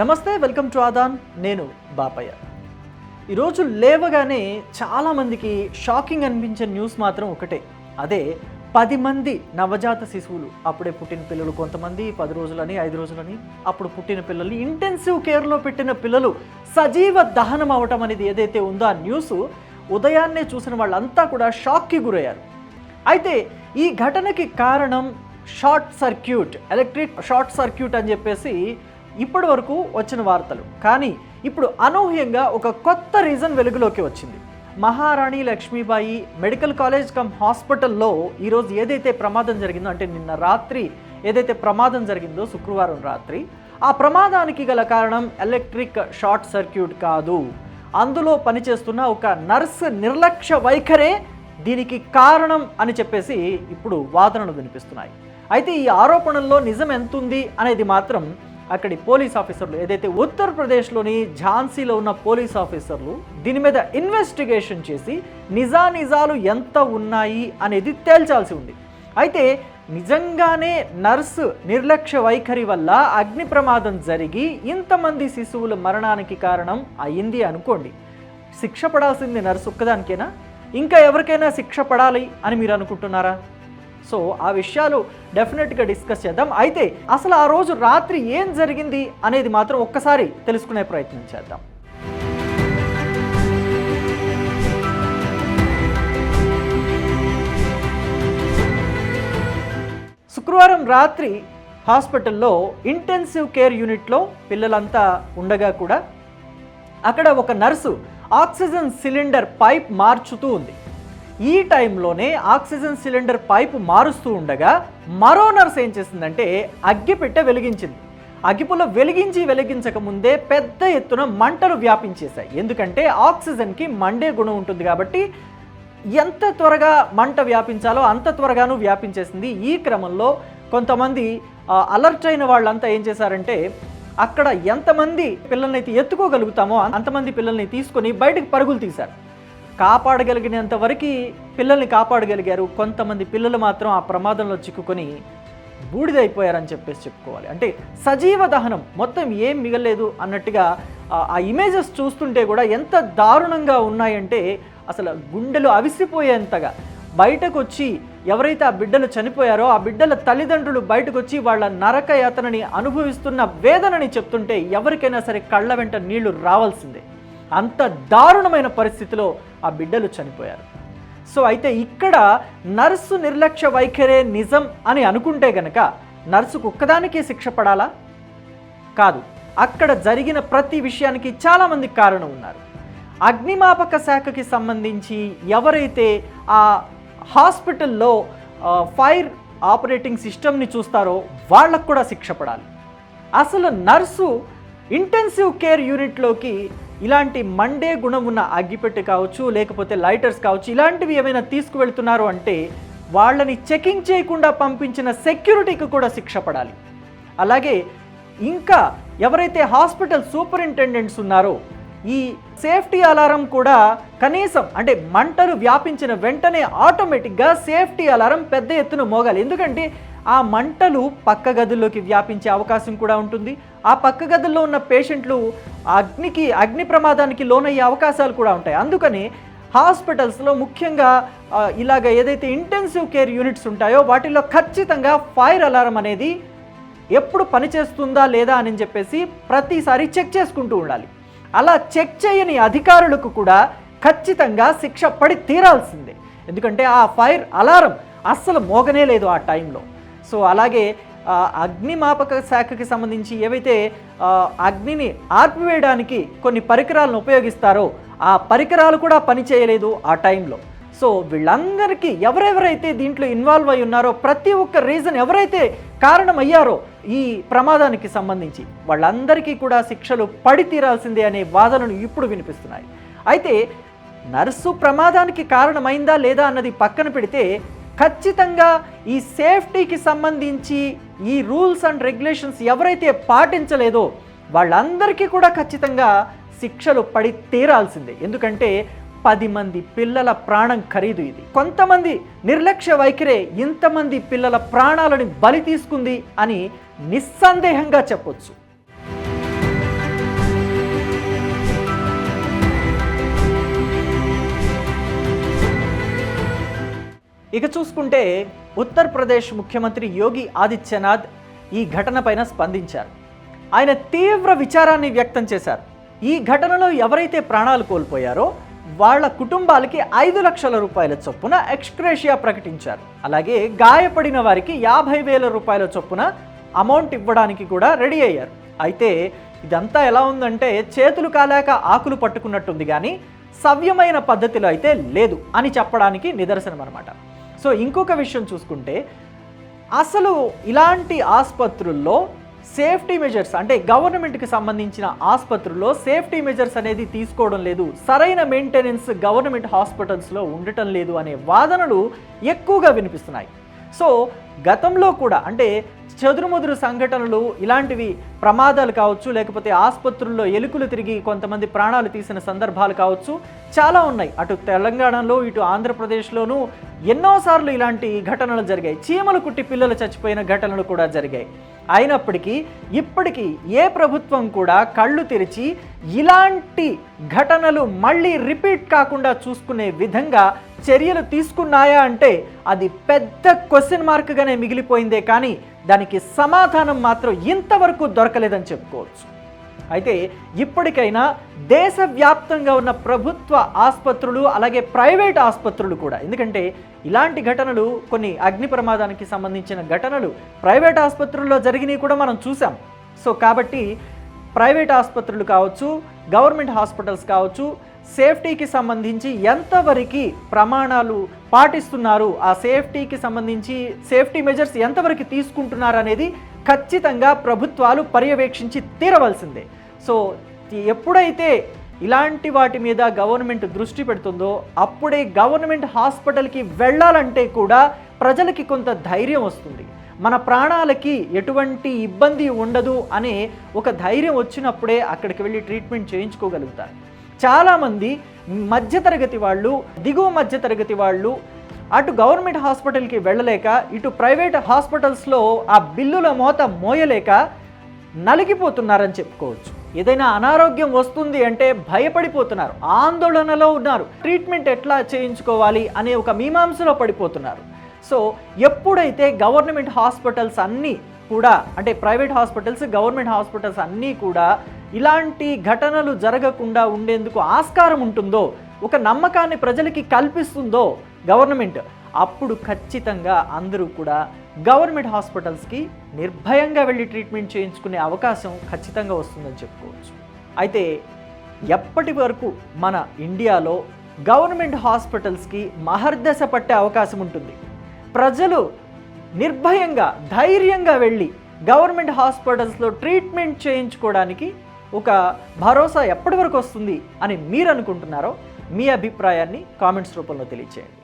నమస్తే welcome to Aadan. నేను బాపయ్య. ఈరోజు లేవగానే చాలామందికి షాకింగ్ అనిపించే న్యూస్ మాత్రం ఒకటే. అదే పది మంది నవజాత శిశువులు. అప్పుడే పుట్టిన పిల్లలు కొంతమంది పది రోజులని ఐదు రోజులని. అప్పుడు పుట్టిన పిల్లల్ని ఇంటెన్సివ్ కేర్లో పెట్టిన పిల్లలు సజీవ దహనం అవటం అనేది ఏదైతే ఉందో ఆ న్యూస్ ఉదయాన్నే చూసిన వాళ్ళంతా కూడా షాక్కి గురయ్యారు. అయితే ఈ ఘటనకి కారణం short circuit electric short circuit అని చెప్పేసి ఇప్పటి వరకు వచ్చిన వార్తలు. కానీ ఇప్పుడు అనూహ్యంగా ఒక కొత్త రీజన్ వెలుగులోకి వచ్చింది. మహారాణి లక్ష్మీబాయి మెడికల్ కాలేజ్ కమ్ హాస్పిటల్లో ఈరోజు ఏదైతే ప్రమాదం జరిగిందో అంటే నిన్న రాత్రి ఏదైతే ప్రమాదం జరిగిందో శుక్రవారం రాత్రి ఆ ప్రమాదానికి గల కారణం ఎలక్ట్రిక్ షార్ట్ సర్క్యూట్ కాదు. అందులో పనిచేస్తున్న ఒక నర్స్ నిర్లక్ష్య వైఖరే దీనికి కారణం అని చెప్పేసి ఇప్పుడు వాదనలు వినిపిస్తున్నాయి. అయితే ఈ ఆరోపణల్లో నిజం ఎంతుంది అనేది మాత్రం అక్కడి పోలీస్ ఆఫీసర్లు ఏదైతే ఉత్తరప్రదేశ్లోని ఝాన్సీలో ఉన్న పోలీస్ ఆఫీసర్లు దీని మీద ఇన్వెస్టిగేషన్ చేసి నిజానిజాలు ఎంత ఉన్నాయి అనేది తేల్చాల్సి ఉంది. అయితే నిజంగానే నర్సు నిర్లక్ష్య వైఖరి వల్ల అగ్ని ప్రమాదం జరిగి ఇంతమంది శిశువుల మరణానికి కారణం అయింది అనుకోండి. శిక్ష పడాల్సింది నర్సు ఒక్కదానికేనా? ఇంకా ఎవరికైనా శిక్ష పడాలి అని మీరు అనుకుంటున్నారా? సో ఆ విషయాలు డెఫినెట్గా డిస్కస్ చేద్దాం. అయితే అసలు ఆ రోజు రాత్రి ఏం జరిగింది అనేది మాత్రం ఒక్కసారి తెలుసుకునే ప్రయత్నం చేద్దాం. శుక్రవారం రాత్రి హాస్పిటల్లో ఇంటెన్సివ్ కేర్ యూనిట్లో పిల్లలంతా ఉండగా కూడా అక్కడ ఒక నర్సు ఆక్సిజన్ సిలిండర్ పైప్ మార్చుతూ ఉంది. ఈ టైంలోనే ఆక్సిజన్ సిలిండర్ పైపు మారుస్తూ ఉండగా మరో నర్స్ ఏం చేసిందంటే అగ్గిపెట్టె వెలిగించింది. అగ్గిపుల్ల వెలిగించి వెలిగించక ముందే పెద్ద ఎత్తున మంటలు వ్యాపించేశాయి. ఎందుకంటే ఆక్సిజన్కి మండే గుణం ఉంటుంది కాబట్టి ఎంత త్వరగా మంట వ్యాపించాలో అంత త్వరగాను వ్యాపించేసింది. ఈ క్రమంలో కొంతమంది అలర్ట్ అయిన వాళ్ళంతా ఏం చేశారంటే అక్కడ ఎంతమంది పిల్లల్ని అయితే ఎత్తుకోగలుగుతామో అంతమంది పిల్లల్ని తీసుకొని బయటకు పరుగులు తీశారు. కాపాడగలిగినంత వరకు పిల్లల్ని కాపాడగలిగారు. కొంతమంది పిల్లలు మాత్రం ఆ ప్రమాదంలో చిక్కుకొని బూడిదైపోయారని చెప్పేసి చెప్పుకోవాలి. అంటే సజీవ దహనం మొత్తం ఏం మిగలేదు అన్నట్టుగా ఆ- ఇమేజెస్ చూస్తుంటే కూడా ఎంత దారుణంగా ఉన్నాయంటే అసలు గుండెలు అవిసిపోయేంతగా. బయటకు వచ్చి ఎవరైతే ఆ బిడ్డలు చనిపోయారో ఆ బిడ్డల తల్లిదండ్రులు బయటకు వచ్చి వాళ్ళ నరక యాతనని అనుభవిస్తున్న వేదనని చెప్తుంటే ఎవరికైనా సరే కళ్ళ వెంట నీళ్ళు రావాల్సిందే. అంత దారుణమైన పరిస్థితిలో ఆ బిడ్డలు చనిపోయారు. సో అయితే ఇక్కడ నర్సు నిర్లక్ష్య వైఖరే నిజం అని అనుకుంటే గనక నర్సుకు ఒక్కదానికే శిక్ష పడాలా? కాదు అక్కడ జరిగిన ప్రతి విషయానికి చాలామంది కారణం ఉన్నారు. అగ్నిమాపక శాఖకి సంబంధించి ఎవరైతే ఆ హాస్పిటల్లో ఫైర్ ఆపరేటింగ్ సిస్టమ్ని చూస్తారో వాళ్ళకు కూడా శిక్ష పడాలి. అసలు నర్సు ఇంటెన్సివ్ కేర్ యూనిట్లోకి ఇలాంటి మండే గుణం ఉన్న అగ్గిపెట్టె కావచ్చు లేకపోతే లైటర్స్ కావచ్చు ఇలాంటివి ఏమైనా తీసుకువెళ్తున్నారు అంటే వాళ్ళని చెకింగ్ చేయకుండా పంపించిన సెక్యూరిటీకి కూడా శిక్ష పడాలి. అలాగే ఇంకా ఎవరైతే హాస్పిటల్ సూపరింటెండెంట్స్ ఉన్నారో ఈ సేఫ్టీ అలారం కూడా కనీసం అంటే మంటలు వ్యాపించిన వెంటనే ఆటోమేటిక్గా సేఫ్టీ అలారం పెద్ద ఎత్తున మోగాలి. ఎందుకంటే ఆ మంటలు పక్క గదుల్లోకి వ్యాపించే అవకాశం కూడా ఉంటుంది. ఆ పక్క గదుల్లో ఉన్న పేషెంట్లు అగ్నికి అగ్ని ప్రమాదానికి లోనయ్యే అవకాశాలు కూడా ఉంటాయి. అందుకని హాస్పిటల్స్లో ముఖ్యంగా ఇలాగ ఏదైతే ఇంటెన్సివ్ కేర్ యూనిట్స్ ఉంటాయో వాటిల్లో ఖచ్చితంగా ఫైర్ అలారం అనేది ఎప్పుడు పనిచేస్తుందా లేదా అని చెప్పేసి ప్రతిసారి చెక్ చేసుకుంటూ ఉండాలి. అలా చెక్ చేయని అధికారులకు కూడా ఖచ్చితంగా శిక్ష పడి తీరాల్సిందే. ఎందుకంటే ఆ ఫైర్ అలారం అస్సలు మోగనే లేదు ఆ టైంలో సో అలాగే అగ్నిమాపక శాఖకి సంబంధించి ఏవైతే అగ్నిని ఆర్పివేయడానికి కొన్ని పరికరాలను ఉపయోగిస్తారో ఆ పరికరాలు కూడా పనిచేయలేదు ఆ టైంలో. సో వీళ్ళందరికీ ఎవరెవరైతే దీంట్లో ఇన్వాల్వ్ అయి ఉన్నారో ప్రతి ఒక్క రీజన్ ఎవరైతే కారణమయ్యారో ఈ ప్రమాదానికి సంబంధించి వాళ్ళందరికీ కూడా శిక్షలు పడి తీరాల్సిందే అనే వాదనలు ఇప్పుడు వినిపిస్తున్నాయి. అయితే నర్సు ప్రమాదానికి కారణమైందా లేదా అన్నది పక్కన పెడితే ఖచ్చితంగా ఈ సేఫ్టీకి సంబంధించి ఈ రూల్స్ అండ్ రెగ్యులేషన్స్ ఎవరైతే పాటించలేదో వాళ్ళందరికీ కూడా ఖచ్చితంగా శిక్షలు పడి తీరాల్సిందే. ఎందుకంటే పది మంది పిల్లల ప్రాణం ఖరీదు ఇది. కొంతమంది నిర్లక్ష్య వైఖరే ఇంతమంది పిల్లల ప్రాణాలని బలి తీసుకుంది అని నిస్సందేహంగా చెప్పొచ్చు. ఇక చూసుకుంటే ఉత్తరప్రదేశ్ ముఖ్యమంత్రి యోగి ఆదిత్యనాథ్ ఈ ఘటనపైన స్పందించారు. ఆయన తీవ్ర విచారాన్ని వ్యక్తం చేశారు. ఈ ఘటనలో ఎవరైతే ప్రాణాలు కోల్పోయారో వాళ్ళ కుటుంబాలకి ఐదు లక్షల రూపాయల చొప్పున ఎక్స్క్రేషియా ప్రకటించారు. అలాగే గాయపడిన వారికి యాభై వేల రూపాయల చొప్పున అమౌంట్ ఇవ్వడానికి కూడా రెడీ అయ్యారు. అయితే ఇదంతా ఎలా ఉందంటే చేతులు కాలాక ఆకులు పట్టుకున్నట్టుంది కానీ సవ్యమైన పద్ధతిలో అయితే లేదు అని చెప్పడానికి నిదర్శనం అనమాట సో ఇంకొక విషయం చూసుకుంటే అసలు ఇలాంటి ఆసుపత్రుల్లో సేఫ్టీ మెజర్స్ అంటే గవర్నమెంట్కి సంబంధించిన ఆసుపత్రుల్లో సేఫ్టీ మెజర్స్ అనేది తీసుకోవడం లేదు. సరైన మెయింటెనెన్స్ గవర్నమెంట్ హాస్పిటల్స్లో ఉండటం లేదు అనే వాదనలు ఎక్కువగా వినిపిస్తున్నాయి. సో గతంలో కూడా అంటే చెదురుముదురు సంఘటనలు ఇలాంటివి ప్రమాదాలు కావచ్చు లేకపోతే ఆసుపత్రుల్లో ఎలుకలు తిరిగి కొంతమంది ప్రాణాలు తీసిన సందర్భాలు కావచ్చు చాలా ఉన్నాయి. అటు తెలంగాణలో ఇటు ఆంధ్రప్రదేశ్లోనూ ఎన్నోసార్లు ఇలాంటి ఘటనలు జరిగాయి. చీమలు కుట్టి పిల్లలు చచ్చిపోయిన ఘటనలు కూడా జరిగాయి. అయినప్పటికీ ఇప్పటికీ ఏ ప్రభుత్వం కూడా కళ్ళు తెరిచి ఇలాంటి ఘటనలు మళ్ళీ రిపీట్ కాకుండా చూసుకునే విధంగా చర్యలు తీసుకున్నాయా అంటే అది పెద్ద క్వశ్చన్ మార్క్గానే మిగిలిపోయిందే కానీ దానికి సమాధానం మాత్రం ఇంతవరకు దొరకలేదని చెప్పుకోవచ్చు. అయితే ఇప్పటికైనా దేశవ్యాప్తంగా ఉన్న ప్రభుత్వ ఆసుపత్రులు అలాగే ప్రైవేట్ ఆసుపత్రులు కూడా ఎందుకంటే ఇలాంటి ఘటనలు కొన్ని అగ్ని ప్రమాదానికి సంబంధించిన ఘటనలు ప్రైవేట్ ఆసుపత్రుల్లో జరిగినవి కూడా మనం చూసాం సో కాబట్టి ప్రైవేట్ ఆసుపత్రులు కావచ్చు గవర్నమెంట్ హాస్పిటల్స్ కావచ్చు సేఫ్టీకి సంబంధించి ఎంతవరకు ప్రమాణాలు పాటిస్తున్నారు ఆ సేఫ్టీకి సంబంధించి సేఫ్టీ మెజర్స్ ఎంతవరకు తీసుకుంటున్నారు అనేది ఖచ్చితంగా ప్రభుత్వాలు పర్యవేక్షించి తీరవలసిందే. సో ఎప్పుడైతే ఇలాంటి వాటి మీద గవర్నమెంట్ దృష్టి పెడుతుందో అప్పుడే గవర్నమెంట్ హాస్పిటల్కి వెళ్ళాలంటే కూడా ప్రజలకి కొంత ధైర్యం వస్తుంది. మన ప్రాణాలకి ఎటువంటి ఇబ్బంది ఉండదు అనే ఒక ధైర్యం వచ్చినప్పుడే అక్కడికి వెళ్ళి ట్రీట్మెంట్ చేయించుకోగలుగుతారు. చాలామంది మధ్యతరగతి వాళ్ళు దిగువ మధ్యతరగతి వాళ్ళు అటు గవర్నమెంట్ హాస్పిటల్కి వెళ్ళలేక ఇటు ప్రైవేట్ హాస్పిటల్స్లో ఆ బిల్లుల మోత మోయలేక నలిగిపోతున్నారని చెప్పుకోవచ్చు. ఏదైనా అనారోగ్యం వస్తుంది అంటే భయపడిపోతున్నారు ఆందోళనలో ఉన్నారు. ట్రీట్మెంట్ ఎట్లా చేయించుకోవాలి అనే ఒక మీమాంసలో పడిపోతున్నారు. సో ఎప్పుడైతే గవర్నమెంట్ హాస్పిటల్స్ అన్నీ కూడా అంటే ప్రైవేట్ హాస్పిటల్స్ గవర్నమెంట్ హాస్పిటల్స్ అన్నీ కూడా ఇలాంటి ఘటనలు జరగకుండా ఉండేందుకు ఆస్కారం ఉంటుందో ఒక నమ్మకాన్ని ప్రజలకి కల్పిస్తుందో గవర్నమెంట్ అప్పుడు ఖచ్చితంగా అందరూ కూడా గవర్నమెంట్ హాస్పిటల్స్కి నిర్భయంగా వెళ్ళి ట్రీట్మెంట్ చేయించుకునే అవకాశం ఖచ్చితంగా వస్తుందని చెప్పుకోవచ్చు. అయితే ఎప్పటి వరకు మన ఇండియాలో గవర్నమెంట్ హాస్పిటల్స్కి మహర్దశ పట్టే అవకాశం ఉంటుంది? ప్రజలు నిర్భయంగా ధైర్యంగా వెళ్ళి గవర్నమెంట్ హాస్పిటల్స్లో ట్రీట్మెంట్ చేయించుకోవడానికి ఒక భరోసా ఎప్పటి వరకు వస్తుంది అని మీరు అనుకుంటున్నారో మీ అభిప్రాయాన్ని కామెంట్స్ రూపంలో తెలియచేయండి.